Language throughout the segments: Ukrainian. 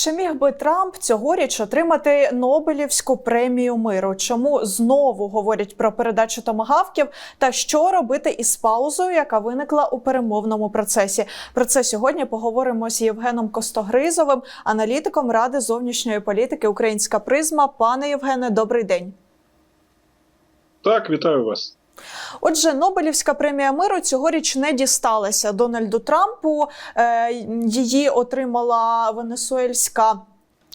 Чи міг би Трамп цьогоріч отримати Нобелівську премію миру? Чому знову говорять про передачу томагавків? Та що робити із паузою, яка виникла у перемовному процесі? Про це сьогодні поговоримо з Євгеном Костогризовим, аналітиком Ради зовнішньої політики Українська призма. Пане Євгене, добрий день. Так, вітаю вас. Отже, Нобелівська премія миру цьогоріч не дісталася Дональду Трампу. Е, Її отримала венесуельська.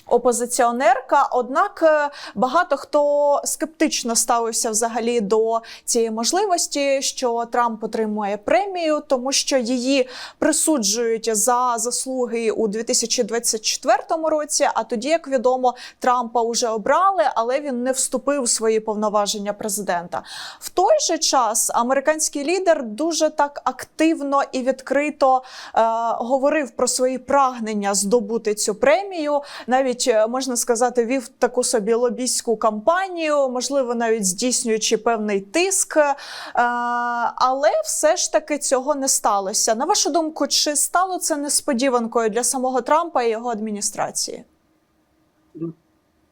Опозиціонерка, однак е, багато хто скептично ставився взагалі до цієї можливості, що Трамп отримує премію, тому що її присуджують за заслуги у 2024 році. А тоді, як відомо, Трампа вже обрали, але він не вступив у свої повноваження президента. В той же час американський лідер дуже так активно і відкрито е, говорив про свої прагнення здобути цю премію. Навіть е, можна сказати, вів таку собі лобійську кампанію, можливо, навіть здійснюючи певний тиск. Е, але все ж таки цього не сталося. На вашу думку, чи стало це несподіванкою для самого Трампа і його адміністрації?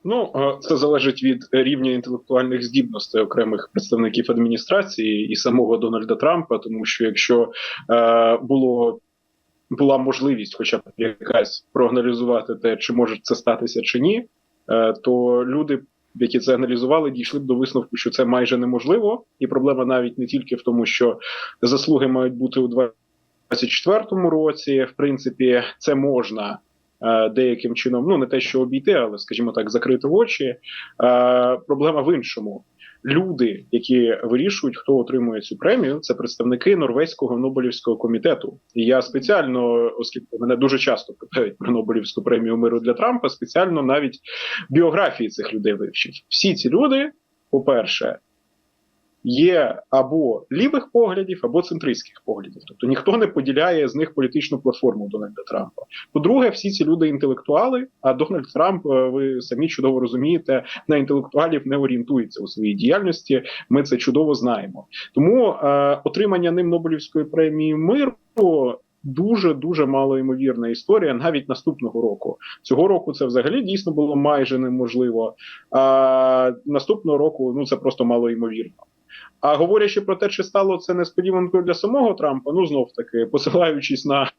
Ну, е, це залежить від рівня інтелектуальних здібностей окремих представників адміністрації і самого Дональда Трампа, тому що якщо е, було була можливість, хоча б якась проаналізувати те, чи може це статися чи ні, е, то люди, які це аналізували, дійшли б до висновку, що це майже неможливо, і проблема навіть не тільки в тому, що заслуги мають бути у 2024 році. В принципі, це можна. е, Деяким чином, ну не те, що обійти, але скажімо так, закрити очі. Е, проблема в іншому. Люди, які вирішують, хто отримує цю премію, це представники Норвезького Нобелівського комітету. І я спеціально, оскільки мене дуже часто питають про Нобелівську премію миру для Трампа, спеціально навіть біографії цих людей вивчив. Всі ці люди, по-перше, є або лівих поглядів, або центристських поглядів. Тобто ніхто не поділяє з них політичну платформу Дональда Трампа. По-друге, всі ці люди інтелектуали. А Дональд Трамп, е, ви самі чудово розумієте, на інтелектуалів не орієнтується у своїй діяльності. Ми це чудово знаємо. Тому е, отримання ним Нобелівської премії миру. Дуже дуже малоймовірна історія навіть наступного року. Цього року це взагалі дійсно було майже неможливо. А наступного року ну це просто малоймовірно. А говорячи про те, чи стало це несподіванкою для самого Трампа, ну знов таки посилаючись на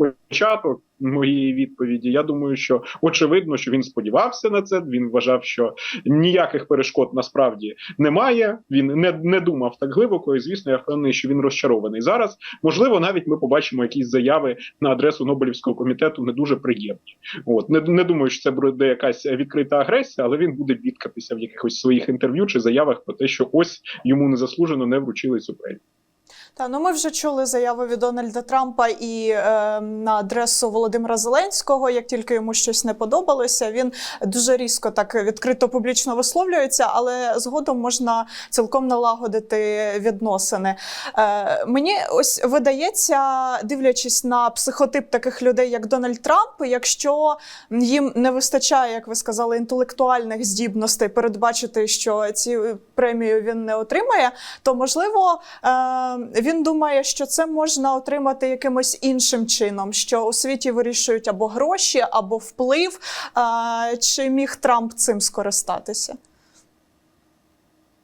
початок моєї відповіді, я думаю, що очевидно, що він сподівався на це. Він вважав, що ніяких перешкод насправді немає. Він не, не думав так глибоко, і звісно, я впевнений, що він розчарований зараз. Можливо, навіть ми побачимо якісь заяви на адресу Нобелівського комітету не дуже приємні. От не, не думаю, що це буде якась відкрита агресія, але він буде бідкатися в якихось своїх інтерв'ю чи заявах про те, що ось йому незаслужено не вручили цю премію. Та ну ми вже чули заяву від Дональда Трампа і е, на адресу Володимира Зеленського. Як тільки йому щось не подобалося, він дуже різко так відкрито публічно висловлюється, але згодом можна цілком налагодити відносини. Е, мені ось видається, дивлячись на психотип таких людей, як Дональд Трамп, якщо їм не вистачає, як ви сказали, інтелектуальних здібностей передбачити, що ці премію він не отримає, то можливо. Е, він думає, що це можна отримати якимось іншим чином, що у світі вирішують або гроші, або вплив. Чи міг Трамп цим скористатися?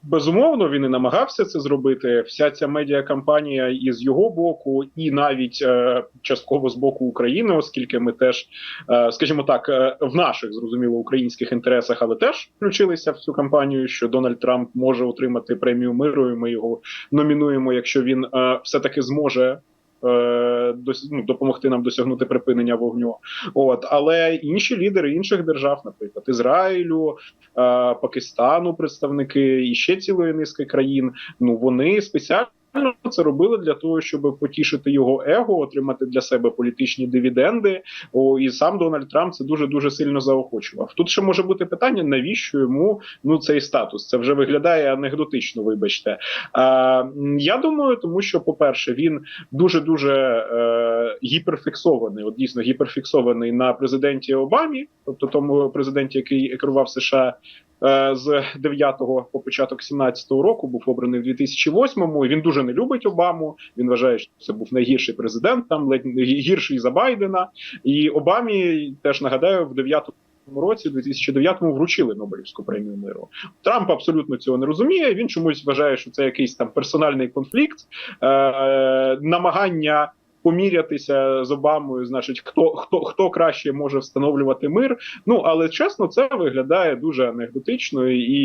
Безумовно, він і намагався це зробити. Вся ця медіакампанія і з його боку, і навіть е, частково з боку України, оскільки ми теж, е, скажімо так, е, в наших зрозуміло українських інтересах, але теж включилися в цю кампанію, що Дональд Трамп може отримати премію миру. і Ми його номінуємо, якщо він е, все таки зможе. Е, ну, допомогти нам досягнути припинення вогню, от але інші лідери інших держав, наприклад, Ізраїлю, е, Пакистану, представники і ще цілої низки країн. Ну вони спеціально це робили для того, щоб потішити його его, отримати для себе політичні дивіденди. О, і сам Дональд Трамп це дуже дуже сильно заохочував. Тут ще може бути питання, навіщо йому ну цей статус? Це вже виглядає анекдотично. Вибачте. А, я думаю, тому що, по-перше, він дуже дуже е, гіперфіксований, от дійсно гіперфіксований на президенті Обамі, тобто тому президенті, який керував США з 9 по початок 17-го року, був обраний в 2008-му. і Він дуже не любить Обаму. Він вважає, що це був найгірший президент, там ледь гірший за Байдена. І Обамі теж нагадаю, в 9 році, 2009-му, вручили Нобелівську премію миру. Трамп абсолютно цього не розуміє. Він чомусь вважає, що це якийсь там персональний конфлікт, е, намагання. Помірятися з Обамою, значить, хто хто хто краще може встановлювати мир. Ну але чесно, це виглядає дуже анекдотично. І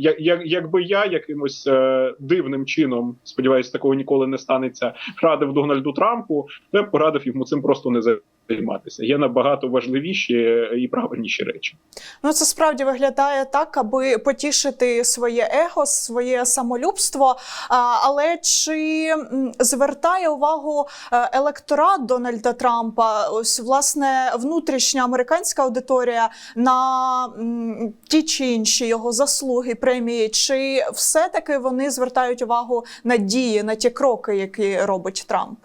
як, як якби я якимось е, дивним чином, сподіваюся, такого ніколи не станеться, радив Дональду Трампу, то я б порадив йому цим просто не займатися. Є набагато важливіші і правильніші речі. Ну це справді виглядає так, аби потішити своє его, своє самолюбство. Але чи звертає увагу е, електорат Дональда Трампа? Ось власне внутрішня американська аудиторія на ті чи інші його заслуги премії, чи все таки вони звертають увагу на дії, на ті кроки, які робить Трамп?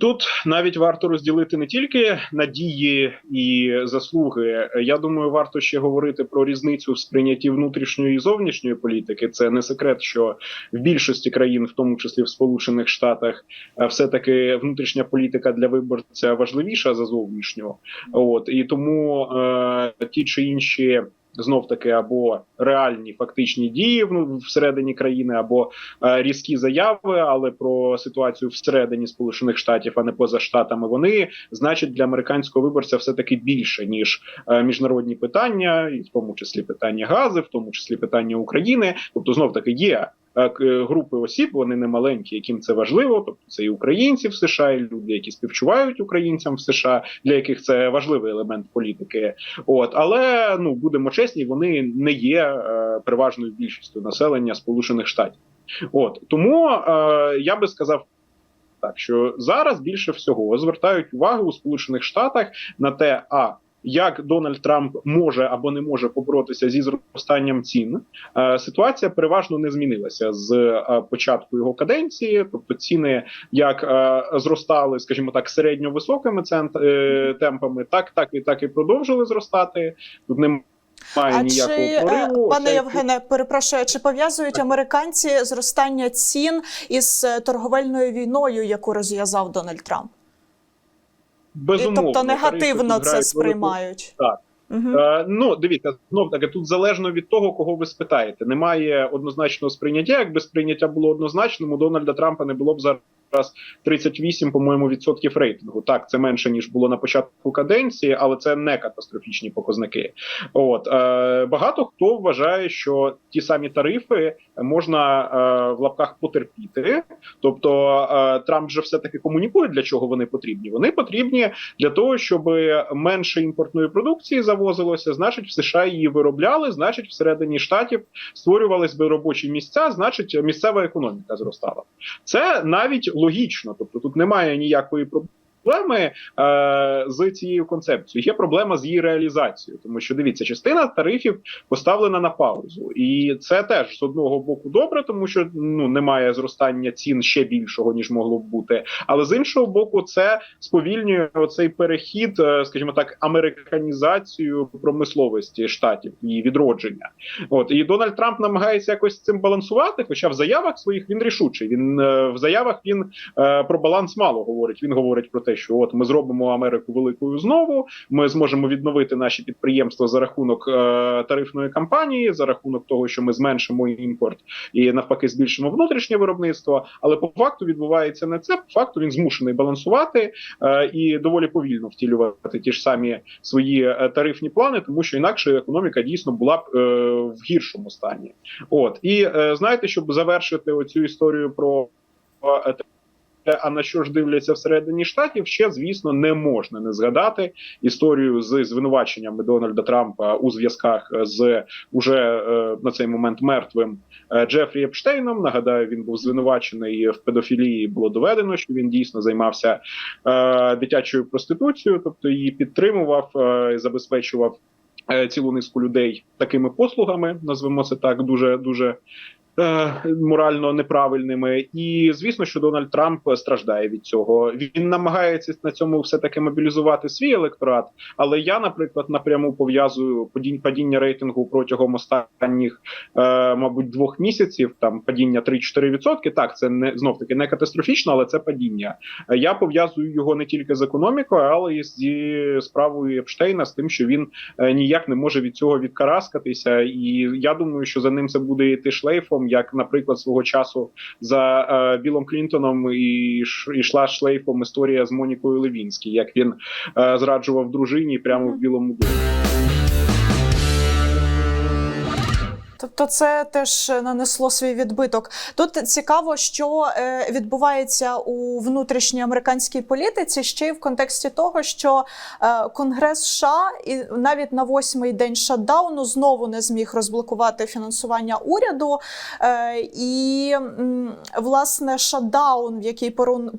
Тут навіть варто розділити не тільки надії і заслуги. Я думаю, варто ще говорити про різницю в сприйнятті внутрішньої і зовнішньої політики. Це не секрет, що в більшості країн, в тому числі в Сполучених Штатах, е, все таки внутрішня політика для виборця важливіша за зовнішню. От і тому е, ті чи інші. Знов таки або реальні фактичні дії в- всередині країни, або е, різкі заяви, але про ситуацію всередині Сполучених Штатів, а не поза штатами, вони значать для американського виборця все таки більше ніж е, міжнародні питання, і в тому числі питання гази, в тому числі питання України. Тобто, знов таки є. Е, Групи осіб, вони не маленькі, яким це важливо. Тобто це і українці в США, і люди, які співчувають українцям в США, для яких це важливий елемент політики. От але ну будемо чесні, вони не є е, переважною більшістю населення Сполучених Штатів. От тому е, я би сказав так, що зараз більше всього звертають увагу у Сполучених Штатах на те, а як Дональд Трамп може або не може поборотися зі зростанням цін, Е, ситуація переважно не змінилася з е, початку його каденції. Тобто ціни як е, зростали, скажімо так, середньо-високими темпами, так так і так і продовжили зростати. Тут немає А ніякого чи прориву. пане Оце- Євгене, перепрошую, чи пов'язують американці зростання цін із торговельною війною, яку розв'язав Дональд Трамп? Безумовно, тобто негативно це сприймають? Так. Угу. Е, ну, дивіться, знов таки, тут залежно від того, кого ви спитаєте. Немає однозначного сприйняття. Якби сприйняття було однозначним, у Дональда Трампа не було б зараз 38, по-моєму, відсотків рейтингу. Так, це менше ніж було на початку каденції, але це не катастрофічні показники. От е, багато хто вважає, що ті самі тарифи можна е, в лапках потерпіти. Тобто е, Трамп же все таки комунікує, для чого вони потрібні. Вони потрібні для того, щоб менше імпортної продукції завозилося, значить, в США її виробляли, значить, всередині штатів створювались би робочі місця, значить, місцева економіка зростала. Це навіть логічно, тобто тут немає ніякої проблеми. Проблеми е, з цією концепцією є проблема з її реалізацією, тому що дивіться, частина тарифів поставлена на паузу, і це теж з одного боку добре, тому що ну немає зростання цін ще більшого ніж могло б бути. Але з іншого боку, це сповільнює оцей перехід, е, скажімо так, американізацію промисловості штатів і відродження. От і Дональд Трамп намагається якось цим балансувати. Хоча в заявах своїх він рішучий. Він е, в заявах він е, про баланс мало говорить. Він говорить про те, що от ми зробимо Америку великою знову. Ми зможемо відновити наші підприємства за рахунок е, тарифної кампанії, за рахунок того, що ми зменшимо імпорт і навпаки збільшимо внутрішнє виробництво. Але по факту відбувається не це. По факту він змушений балансувати е, і доволі повільно втілювати ті ж самі свої е, тарифні плани, тому що інакше економіка дійсно була б е, в гіршому стані. От і е, знаєте, щоб завершити оцю історію про е, а на що ж дивляться всередині штатів, ще звісно не можна не згадати історію з звинуваченнями Дональда Трампа у зв'язках з уже е, на цей момент мертвим е, Джефрі Епштейном. Нагадаю, він був звинувачений в педофілії. Було доведено, що він дійсно займався е, дитячою проституцією, тобто її підтримував, е, забезпечував е, цілу низку людей такими послугами. Назвемо це так, дуже дуже е, морально неправильними. І звісно, що Дональд Трамп страждає від цього. Він намагається на цьому все таки мобілізувати свій електорат. Але я, наприклад, напряму пов'язую падіння рейтингу протягом останніх, е, мабуть, двох місяців. Там падіння 3-4%. Так, це не знов таки не катастрофічно, але це падіння. Е, Я пов'язую його не тільки з економікою, але й зі справою Епштейна, з тим, що він е, ніяк не може від цього відкараскатися. І я думаю, що за ним це буде йти шлейфом, як, наприклад, свого часу за е, Білом Клінтоном і йшла шлейфом історія з Монікою Левінській, як він е, зраджував дружині прямо в Білому домі. Тобто це теж нанесло свій відбиток. Тут цікаво, що е, відбувається у внутрішній американській політиці, ще й в контексті того, що е, Конгрес США і навіть на восьмий день шатдауну знову не зміг розблокувати фінансування уряду. Е, і власне шатдаун, в який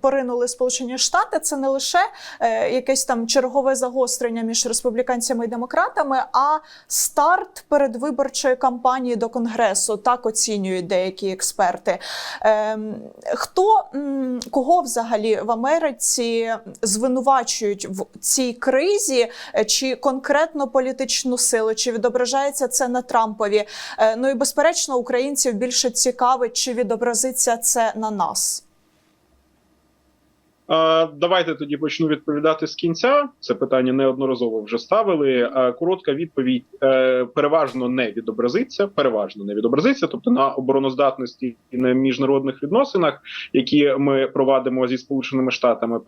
поринули Сполучені Штати, це не лише е, якесь там чергове загострення між республіканцями і демократами, а старт передвиборчої кампанії до конгресу. Так оцінюють деякі експерти. Ем, хто кого взагалі в Америці звинувачують в цій кризі, Е, чи конкретно політичну силу, чи відображається це на Трампові? Е, ну і безперечно, українців більше цікавить, чи відобразиться це на нас. А, Давайте тоді почну відповідати з кінця. Це питання неодноразово вже ставили. Коротка відповідь е, переважно не відобразиться. Переважно не відобразиться, тобто на обороноздатності і на міжнародних відносинах, які ми провадимо зі сполученими штатами.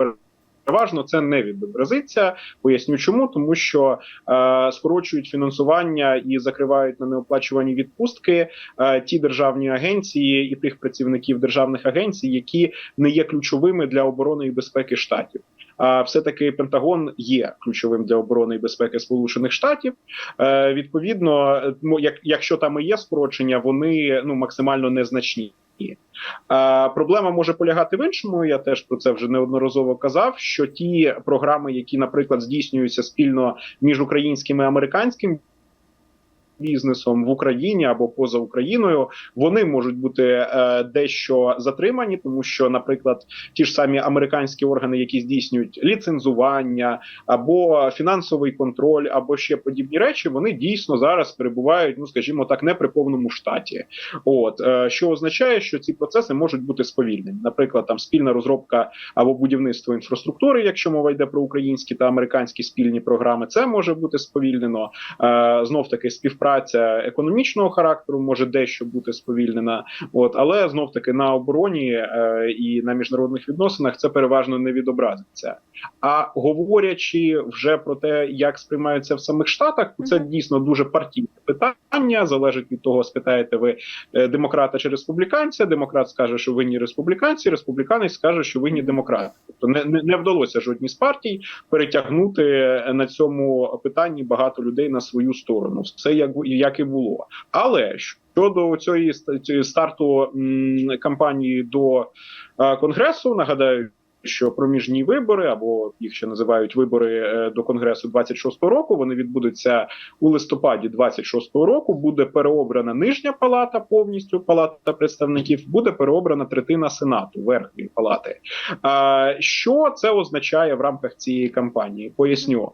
Переважно це не відобразиться. Поясню, чому тому, що е, скорочують фінансування і закривають на неоплачувані відпустки е, ті державні агенції і тих працівників державних агенцій, які не є ключовими для оборони і безпеки штатів. А все таки Пентагон є ключовим для оборони і безпеки Сполучених Штатів. Е, відповідно, якщо там і є скорочення, вони ну максимально незначні. А, проблема може полягати в іншому. Я теж про це вже неодноразово казав. Що ті програми, які, наприклад, здійснюються спільно між українським і американським бізнесом в Україні або поза Україною, вони можуть бути е, дещо затримані, тому що, наприклад, ті ж самі американські органи, які здійснюють ліцензування або фінансовий контроль, або ще подібні речі, вони дійсно зараз перебувають, ну скажімо так, не при повному штаті. От е, що означає, що ці процеси можуть бути сповільнені. Наприклад, там спільна розробка або будівництво інфраструктури, якщо мова йде про українські та американські спільні програми, це може бути сповільнено. Е, знов таки співпраця економічного характеру може дещо бути сповільнена. От але знов таки на обороні е, і на міжнародних відносинах це переважно не відобразиться. А говорячи вже про те, як сприймаються в самих штатах, це дійсно дуже партійне питання. Залежить від того, спитаєте ви е, демократа чи республіканця. Демократ скаже, що винні республіканці, республіканець скаже, що винні демократи. Тобто не, не, не вдалося жодній з партій перетягнути на цьому питанні багато людей на свою сторону. Все як як і було. Але щодо цієї цієї старту кампанії до е, конгресу, нагадаю. Що проміжні вибори, або їх ще називають вибори е, до конгресу 26-го року. Вони відбудуться у листопаді 26-го року. Буде переобрана нижня палата, повністю палата представників. Буде переобрана третина сенату, верхньої палати. А, що це означає в рамках цієї кампанії? Поясню.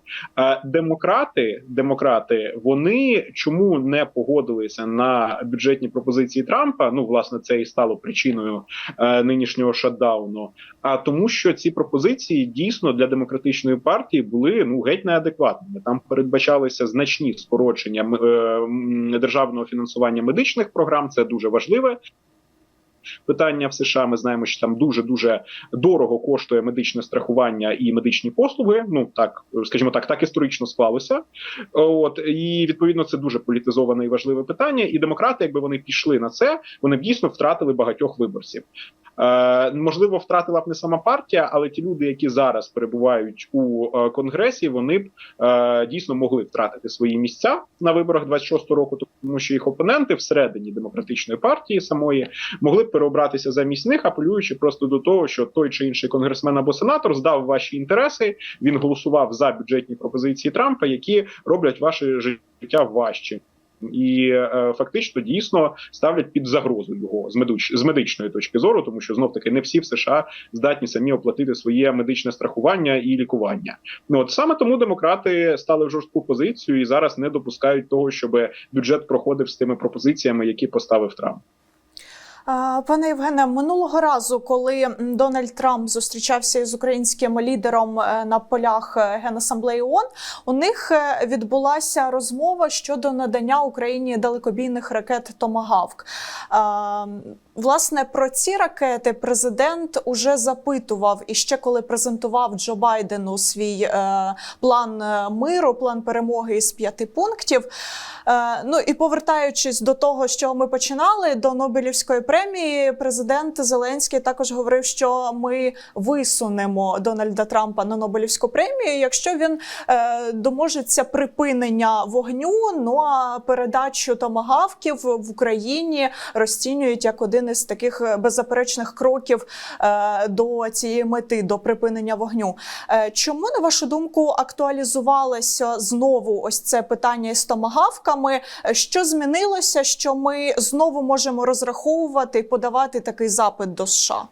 Демократи, демократи, вони чому не погодилися на бюджетні пропозиції Трампа? Ну, власне, це і стало причиною е, нинішнього шатдауну. А тому, що ці пропозиції дійсно для демократичної партії були ну геть неадекватними. Там передбачалися значні скорочення е, державного фінансування медичних програм. Це дуже важливе. Питання в США ми знаємо, що там дуже дуже дорого коштує медичне страхування і медичні послуги. Ну так скажімо так, так історично склалося. От і відповідно це дуже політизоване і важливе питання. І демократи, якби вони пішли на це, вони б дійсно втратили багатьох виборців. Е, можливо, втратила б не сама партія, але ті люди, які зараз перебувають у е, конгресі, вони б е, дійсно могли втратити свої місця на виборах 26-го року, тому що їх опоненти всередині демократичної партії самої могли б переобратися замість них, апелюючи просто до того, що той чи інший конгресмен або сенатор здав ваші інтереси. Він голосував за бюджетні пропозиції Трампа, які роблять ваше життя важче. і е, фактично дійсно ставлять під загрозу його з медич з медичної точки зору, тому що знов таки не всі в США здатні самі оплатити своє медичне страхування і лікування. Ну от саме тому демократи стали в жорстку позицію і зараз не допускають того, щоб бюджет проходив з тими пропозиціями, які поставив Трамп. Пане Євгене, минулого разу, коли Дональд Трамп зустрічався із українським лідером е, на полях е, Генасамблеї ООН, у них е, відбулася розмова щодо надання Україні далекобійних ракет Томагавк. Власне, про ці ракети президент уже запитував і ще коли презентував Джо Байдену свій е, план е, миру, план перемоги із п'яти пунктів. Е, ну і повертаючись до того, що ми починали до Нобелівської премії, президент Зеленський також говорив, що ми висунемо Дональда Трампа на Нобелівську премію, якщо він е, доможеться припинення вогню. Ну а передачу томагавків в Україні розцінюють як один із таких е, беззаперечних кроків е, до цієї мети, до припинення вогню. Е, чому на вашу думку актуалізувалося знову ось це питання із томагавками? Що змінилося, що ми знову можемо розраховувати і подавати такий запит до США?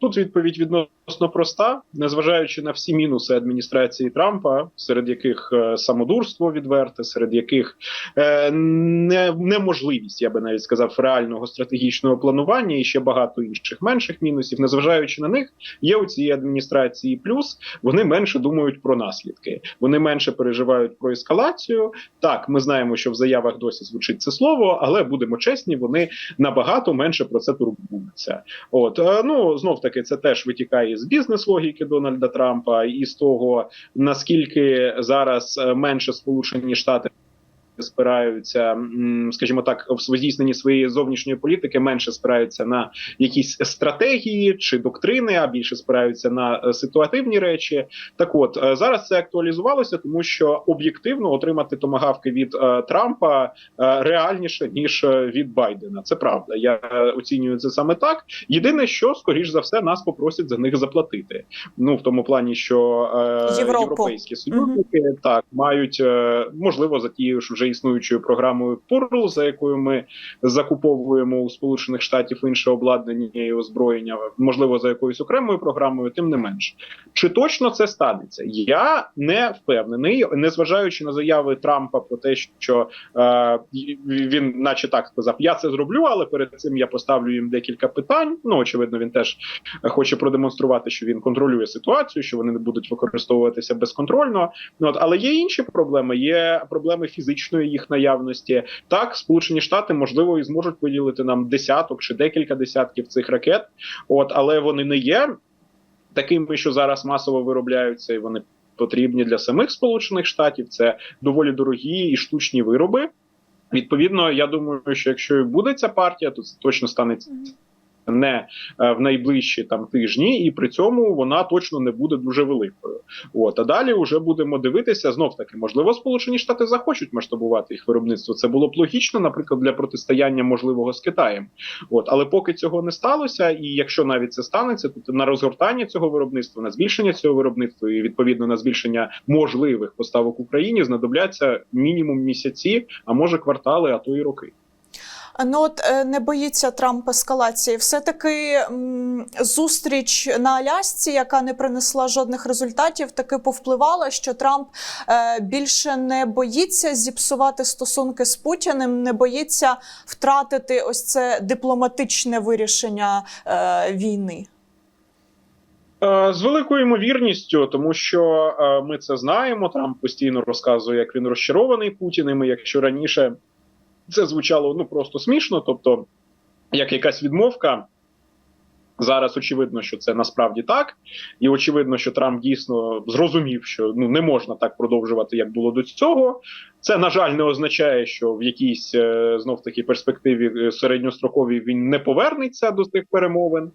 Тут відповідь відносно проста, незважаючи на всі мінуси адміністрації Трампа, серед яких е, самодурство відверте, серед яких е, не, неможливість, я би навіть сказав, реального стратегічного планування і ще багато інших менших мінусів. Незважаючи на них, є у цієї адміністрації плюс. Вони менше думають про наслідки, вони менше переживають про ескалацію. Так, ми знаємо, що в заявах досі звучить це слово, але будемо чесні, вони набагато менше про це турбуються. От е, ну знов таки, це теж витікає з бізнес-логіки Дональда Трампа і з того наскільки зараз е, менше Сполучені Штати. Спираються, скажімо так, в здійсненні своєї зовнішньої політики менше спираються на якісь стратегії чи доктрини, а більше спираються на е, ситуативні речі. Так, от е, зараз це актуалізувалося, тому що об'єктивно отримати томагавки від е, Трампа реальніше ніж від Байдена. Це правда. Я оцінюю це саме так. Єдине, що скоріш за все нас попросять за них заплатити. Ну в тому плані, що е, європейські союзники так мають можливо за тією ж вже існуючою програмою Пурл, за якою ми закуповуємо у Сполучених Штатів інше обладнання і озброєння, можливо, за якоюсь окремою програмою, тим не менш. Чи точно це станеться? Я не впевнений, незважаючи на заяви Трампа про те, що е, він, наче так сказав, я це зроблю, але перед цим я поставлю їм декілька питань. Ну очевидно, він теж хоче продемонструвати, що він контролює ситуацію, що вони не будуть використовуватися безконтрольно. Ну от але є інші проблеми. Є проблеми фізичної їх наявності. Так, Сполучені Штати можливо і зможуть виділити нам десяток чи декілька десятків цих ракет. От але вони не є такими, що зараз масово виробляються, і вони потрібні для самих Сполучених Штатів. Це доволі дорогі і штучні вироби. Відповідно, я думаю, що якщо і буде ця партія, то це точно станеться не е, в найближчі там тижні, і при цьому вона точно не буде дуже великою. От а далі вже будемо дивитися знов таки. Можливо, Сполучені Штати захочуть масштабувати їх виробництво. Це було б логічно, наприклад, для протистояння можливого з Китаєм. От, але поки цього не сталося, і якщо навіть це станеться, то на розгортання цього виробництва, на збільшення цього виробництва і відповідно на збільшення можливих поставок Україні знадобляться мінімум місяці, а може квартали, а то і роки. Ну от е, не боїться Трамп ескалації. Все таки зустріч на Алясці, яка не принесла жодних результатів, таки повпливала, що Трамп е, більше не боїться зіпсувати стосунки з Путіним, не боїться втратити ось це дипломатичне вирішення е, війни. З великою ймовірністю, тому що ми це знаємо. Трамп постійно розказує, як він розчарований Путіним. і Якщо раніше це звучало ну просто смішно, тобто як якась відмовка. Зараз очевидно, що це насправді так, і очевидно, що Трамп дійсно зрозумів, що ну не можна так продовжувати, як було до цього. Це на жаль не означає, що в якійсь е, знов таки перспективі е, середньостроковій він не повернеться до цих перемовин.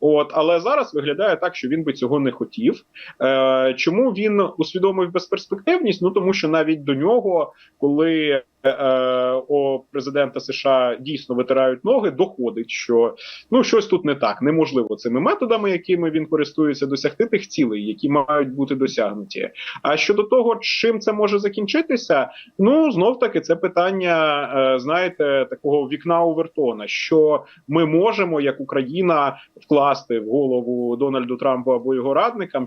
От, але зараз виглядає так, що він би цього не хотів. Е, Чому він усвідомив безперспективність? Ну тому що навіть до нього, коли е, у президента США дійсно витирають ноги, доходить, що ну щось тут не так, неможливо цими методами, якими він користується, досягти тих цілей, які мають бути досягнуті. А щодо того, чим це може закінчитися, ну знов таки це питання, е, знаєте, такого вікна Овертона, що ми можемо, як Україна, вкласти в голову Дональду Трампу або його радникам,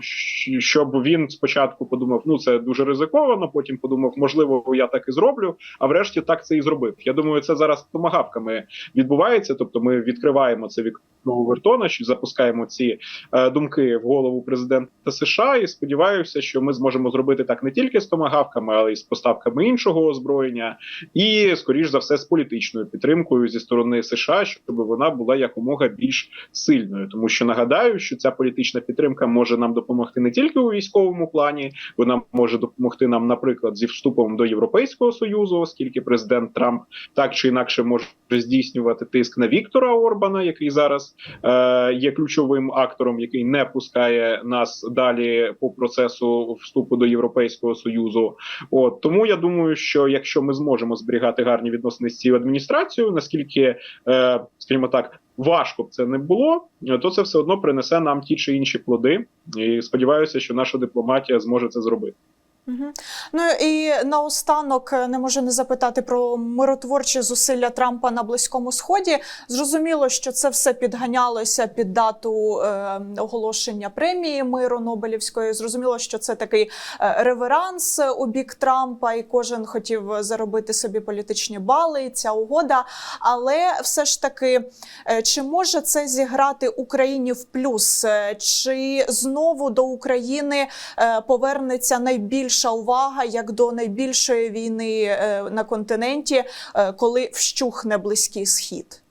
щоб він спочатку подумав, ну це дуже ризиковано. Потім подумав, можливо, я так і зроблю. А врешті так це і зробив. Я думаю, це зараз томагавками відбувається. Тобто, ми відкриваємо це вікно Овертона, що запускаємо ці е, думки в голову президента США. І сподіваюся, що ми зможемо зробити так не тільки з томагавками, але й з поставками іншого озброєння, і скоріш за все з політичною підтримкою зі сторони США, щоб вона була якомога більш сильною. Тому що нагадаю, що ця політична підтримка може нам допомогти не тільки у військовому плані, вона може допомогти нам, наприклад, зі вступом до Європейського союзу, оскільки президент Трамп так чи інакше може здійснювати тиск на Віктора Орбана, який зараз е, є ключовим актором, який не пускає нас далі по процесу вступу до Європейського союзу. От тому я думаю, що якщо ми зможемо зберігати гарні відносини з цією адміністрацією, наскільки, е, скажімо так, важко б це не було, то це все одно принесе нам ті чи інші плоди. І сподіваюся, що наша дипломатія зможе це зробити. Ну і наостанок е, не можу не запитати про миротворчі зусилля Трампа на Близькому Сході. Зрозуміло, що це все підганялося під дату е, оголошення премії миру Нобелівської. Зрозуміло, що це такий е, реверанс у бік Трампа, і кожен хотів заробити собі політичні бали. і Ця угода. Але все ж таки, е, чи може це зіграти Україні в плюс? Е, Чи знову до України е, повернеться найбільша увага як до найбільшої війни е, на континенті, е, коли вщухне близький схід?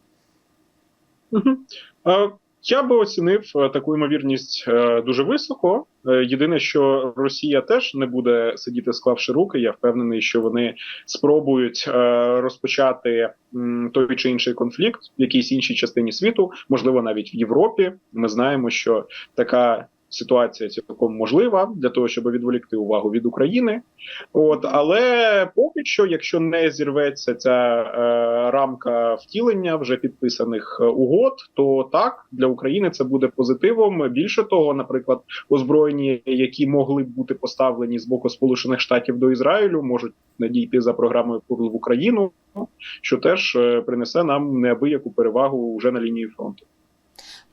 Е, Я би оцінив таку ймовірність дуже високо. Єдине, що Росія теж не буде сидіти, склавши руки. Я впевнений, що вони спробують розпочати той чи інший конфлікт в якійсь іншій частині світу, можливо, навіть в Європі. Ми знаємо, що така ситуація цілком можлива для того, щоб відволікти увагу від України. От але поки що, якщо не зірветься ця е, рамка втілення вже підписаних е, угод, то так для України це буде позитивом. Більше того, наприклад, озброєні, які могли б бути поставлені з боку Сполучених Штатів до Ізраїлю, можуть надійти за програмою «Пурл» в Україну, що теж е, принесе нам неабияку перевагу вже на лінії фронту.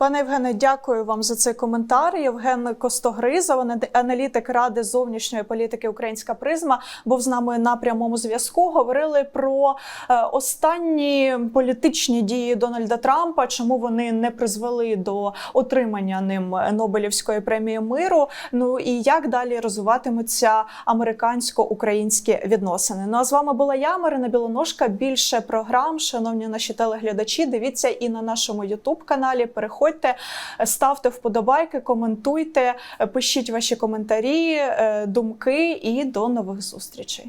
Пане Євгене, дякую вам за цей коментар. Євген Костогризов, ана- аналітик Ради зовнішньої політики Українська призма, був з нами на прямому зв'язку. Говорили про е, останні політичні дії Дональда Трампа, чому вони не призвели до отримання ним Нобелівської премії миру. Ну і як далі розвиватимуться американсько-українські відносини. Ну а з вами була я, Марина Білоножка. Більше програм, шановні наші телеглядачі. Дивіться і на нашому Ютуб каналі. Переходьте, ставте вподобайки, коментуйте, пишіть ваші коментарі, е, думки і до нових зустрічей.